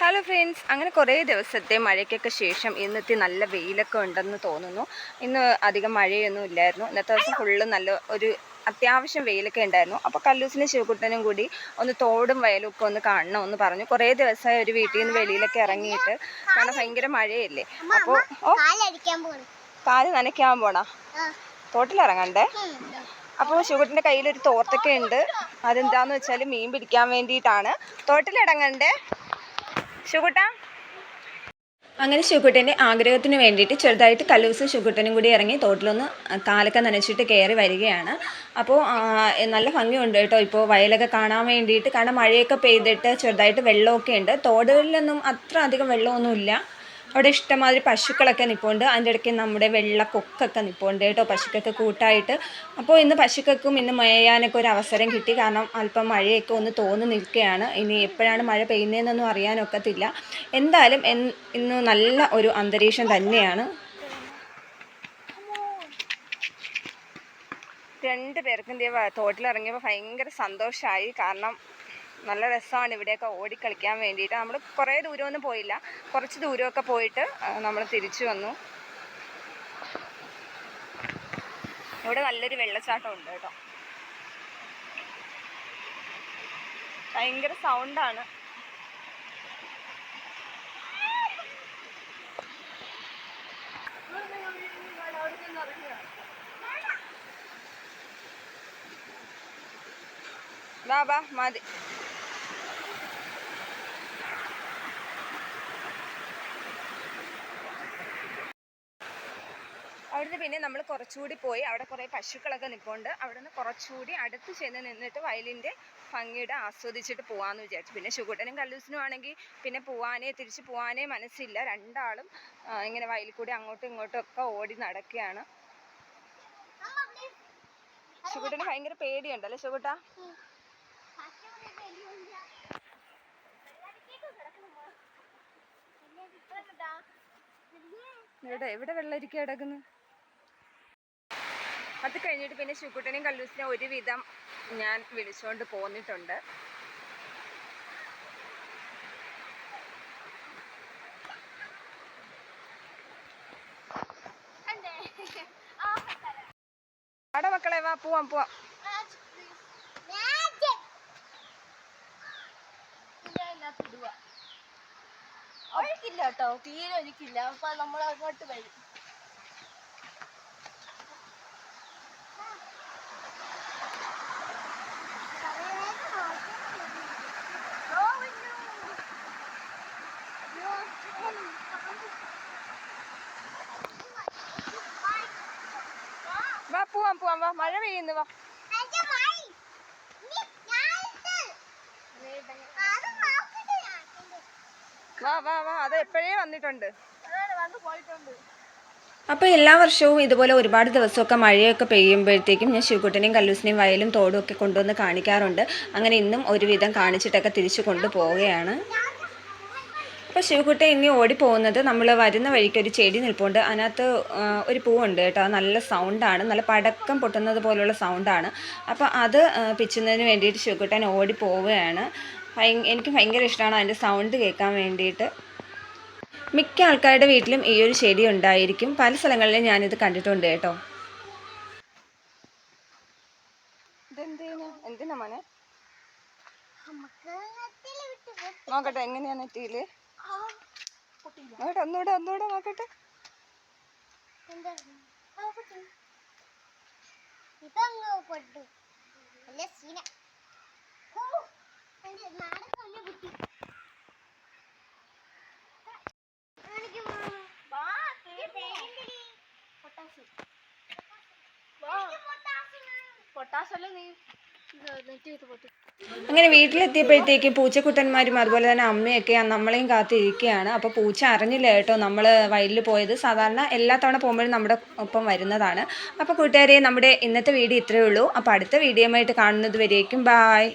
Hello friends അങ്ങനെ കുറേ ദിവസത്തെ മഴയ്ക്കൊക്കെ ശേഷം ഇന്നത്തെ നല്ല വെയിലൊക്കെ ഉണ്ടെന്ന് തോന്നുന്നു. ഇന്ന് അധികം മഴയൊന്നും ഇല്ലായിരുന്നു. ഇന്നത്തെ ദിവസം ഫുള്ള് നല്ല ഒരു അത്യാവശ്യം വെയിലൊക്കെ ഉണ്ടായിരുന്നു. അപ്പോൾ കല്ലൂസിനും ശിവകുട്ടനും കൂടി ഒന്ന് തോടും വയലും ഒക്കെ ഒന്ന് കാണണം എന്ന് പറഞ്ഞു. കുറേ ദിവസമായി ഒരു വീട്ടിൽ നിന്ന് വെളിയിലൊക്കെ ഇറങ്ങിയിട്ട് കാരണം ഭയങ്കര മഴയല്ലേ? അപ്പോൾ ഓ കാൽ നനയ്ക്കാൻ പോണ? തോട്ടിലിറങ്ങണ്ടേ അപ്പോൾ ശിവകുട്ടന്റെ ഒരു തോർത്തൊക്കെ ഉണ്ട്. അതെന്താന്ന് വെച്ചാൽ മീൻ പിടിക്കാൻ വേണ്ടിയിട്ടാണ്. തോട്ടിലിറങ്ങണ്ടേ ശിവകുട്ട അങ്ങനെ ശുക്കുട്ടന്റെ ആഗ്രഹത്തിന് വേണ്ടിയിട്ട് ചെറുതായിട്ട് കല്ലൂസും ശുക്കുട്ടനും കൂടി ഇറങ്ങി തോട്ടിലൊന്ന് കാലൊക്കെ നനച്ചിട്ട് കയറി വരികയാണ്. അപ്പോൾ നല്ല ഭംഗിയുണ്ട് കേട്ടോ. ഇപ്പോൾ വയലൊക്കെ കാണാൻ വേണ്ടിയിട്ട് കാരണം മഴയൊക്കെ പെയ്തിട്ട് ചെറുതായിട്ട് വെള്ളമൊക്കെ ഉണ്ട്. തോടുകളിലൊന്നും അത്ര അധികം വെള്ളമൊന്നുമില്ല. അവിടെ ഇഷ്ടമാതിരി പശുക്കളൊക്കെ നിൽപ്പുണ്ട് അതിന്റെ ഇടയ്ക്ക് നമ്മുടെ വെള്ള കൊക്കൊക്കെ നിൽപ്പുണ്ട് കേട്ടോ പശുക്കൊക്കെ കൂട്ടായിട്ട്. അപ്പോൾ ഇന്ന് പശുക്കൾക്കും ഇന്ന് മേയാനൊക്കെ ഒരു അവസരം കിട്ടി. കാരണം അല്പം മഴയൊക്കെ ഒന്ന് തോന്നി നിൽക്കുകയാണ്. ഇനി എപ്പോഴാണ് മഴ പെയ്യുന്നതെന്നൊന്നും അറിയാനൊക്കത്തില്ല. എന്തായാലും ഇന്ന് നല്ല ഒരു അന്തരീക്ഷം തന്നെയാണ്. രണ്ട് പേർക്കും തോട്ടിലിറങ്ങിയപ്പോൾ ഭയങ്കര സന്തോഷമായി. കാരണം നല്ല രസമാണ് ഇവിടെയൊക്കെ ഓടിക്കളിക്കാൻ വേണ്ടിയിട്ട്. നമ്മൾ കുറേ ദൂരമൊന്നും പോയില്ല. കുറച്ച് ദൂരമൊക്കെ പോയിട്ട് നമ്മൾ തിരിച്ചു വന്നു. ഇവിടെ നല്ലൊരു വെള്ളച്ചാട്ടം ഉണ്ട് കേട്ടോ. ഭയങ്കര സൗണ്ടാണ്. ബാബാ മതി. അവിടുന്ന് പിന്നെ നമ്മൾ കുറച്ചുകൂടി പോയി. അവിടെ കുറേ പശുക്കളൊക്കെ നിൽപ്പുണ്ട് അവിടുന്ന് കുറച്ചുകൂടി അടുത്ത് ചെന്ന് നിന്നിട്ട് വയലിന്റെ ഭംഗിയുടെ ആസ്വദിച്ചിട്ട് പോകാമെന്ന് വിചാരിച്ചു. പിന്നെ ശുകുട്ടനും കല്ലൂസിനും ആണെങ്കിൽ പിന്നെ പോവാനേ തിരിച്ച് പോവാനേ മനസ്സില്ല. രണ്ടാളും ഇങ്ങനെ വയലിൽ കൂടി അങ്ങോട്ടും ഇങ്ങോട്ടും ഒക്കെ ഓടി നടക്കുകയാണ്. ശുകുട്ടന് ഭയങ്കര പേടിയുണ്ടല്ലേ ശുകുട്ട? ഇവിടെ എവിടെ വെള്ളരിക്ക കിടക്കുന്നു? അത് കഴിഞ്ഞിട്ട് പിന്നെ ശുക്കുട്ടനെയും കല്ലൂസിനെ ഒരുവിധം ഞാൻ വിളിച്ചുകൊണ്ട് പോന്നിട്ടുണ്ട്. അവിടെ മക്കളെ വാ പോവാം പോവാം. ഒഴുക്കില്ല കേട്ടോ തീരെ ഒഴുക്കില്ല അപ്പൊ നമ്മൾ അങ്ങോട്ട് വരും വാ പോവാം പോവാം വാ മഴ പെയ്യുന്നു വാ. വാ വാ വാ അത് എപ്പോഴേ വന്നിട്ടുണ്ട്? വന്ന് പോയിട്ടുണ്ട്. അപ്പോൾ എല്ലാ വർഷവും ഇതുപോലെ ഒരുപാട് ദിവസമൊക്കെ മഴയൊക്കെ പെയ്യുമ്പോഴത്തേക്കും ഞാൻ ശിവകുട്ടനെയും കല്ലൂസിനെയും വയലും തോടും ഒക്കെ കൊണ്ടുവന്ന് കാണിക്കാറുണ്ട്. അങ്ങനെ ഇന്നും ഒരുവിധം കാണിച്ചിട്ടൊക്കെ തിരിച്ചു കൊണ്ടുപോവുകയാണ്. അപ്പോൾ ശിവകുട്ടി ഇനി ഓടിപ്പോകുന്നത് നമ്മൾ വരുന്ന വഴിക്ക് ഒരു ചെടി നിൽപ്പുണ്ട്. അതിനകത്ത് ഒരു പൂവുണ്ട് കേട്ടോ. നല്ല സൗണ്ടാണ് നല്ല പടക്കം പൊട്ടുന്നത് പോലുള്ള സൗണ്ടാണ് അപ്പോൾ അത് പിച്ചുന്നതിന് വേണ്ടിയിട്ട് ശിവകുട്ടൻ ഓടി പോവുകയാണ് എനിക്ക് ഭയങ്കര ഇഷ്ടമാണ് അതിന്റെ സൗണ്ട് കേൾക്കാൻ വേണ്ടിയിട്ട്. മിക്ക ആൾക്കാരുടെ വീട്ടിലും ഈ ഒരു ചെടി ഉണ്ടായിരിക്കും. പല സ്ഥലങ്ങളിലും ഞാനിത് കണ്ടിട്ടുണ്ട് കേട്ടോ. എന്തിനാ മോനെ? നമുക്ക് നെറ്റിൽ വിട്ട് നോക്കട്ടെ എങ്ങനെയാണ് നെറ്റിയിൽ നോക്കട്ടെ ഒന്നുകൂടെ ഒന്നുകൂടെ നോക്കട്ടെ എന്താ? ആ, പൊട്ടി. ഇതങ്ങ് പൊട്ടു. നല്ല സീന. ഹോ, എന്റെ നാടൻ കണ്ണ് പൊട്ടി. കാണിക്ക് മാമ. ഇത് പേരെന്തിന്? ഇത് പൊട്ടാസ്യം. നീ അങ്ങനെ വീട്ടിലെത്തിയപ്പോഴത്തേക്കും പൂച്ചക്കുട്ടന്മാരും അതുപോലെ തന്നെ അമ്മയൊക്കെ നമ്മളെയും കാത്തിരിക്കുകയാണ്. അപ്പോൾ പൂച്ച അറിഞ്ഞില്ല കേട്ടോ നമ്മൾ വയലിൽ പോയത്. സാധാരണ എല്ലാ തവണ പോകുമ്പോഴും നമ്മുടെ ഒപ്പം വരുന്നതാണ്. അപ്പോൾ കൂട്ടുകാരെ നമ്മുടെ ഇന്നത്തെ വീഡിയോ ഇത്രയേ ഉള്ളൂ. അപ്പോൾ അടുത്ത വീഡിയോയുമായിട്ട് കാണുന്നത് വരേക്കും. ബായ്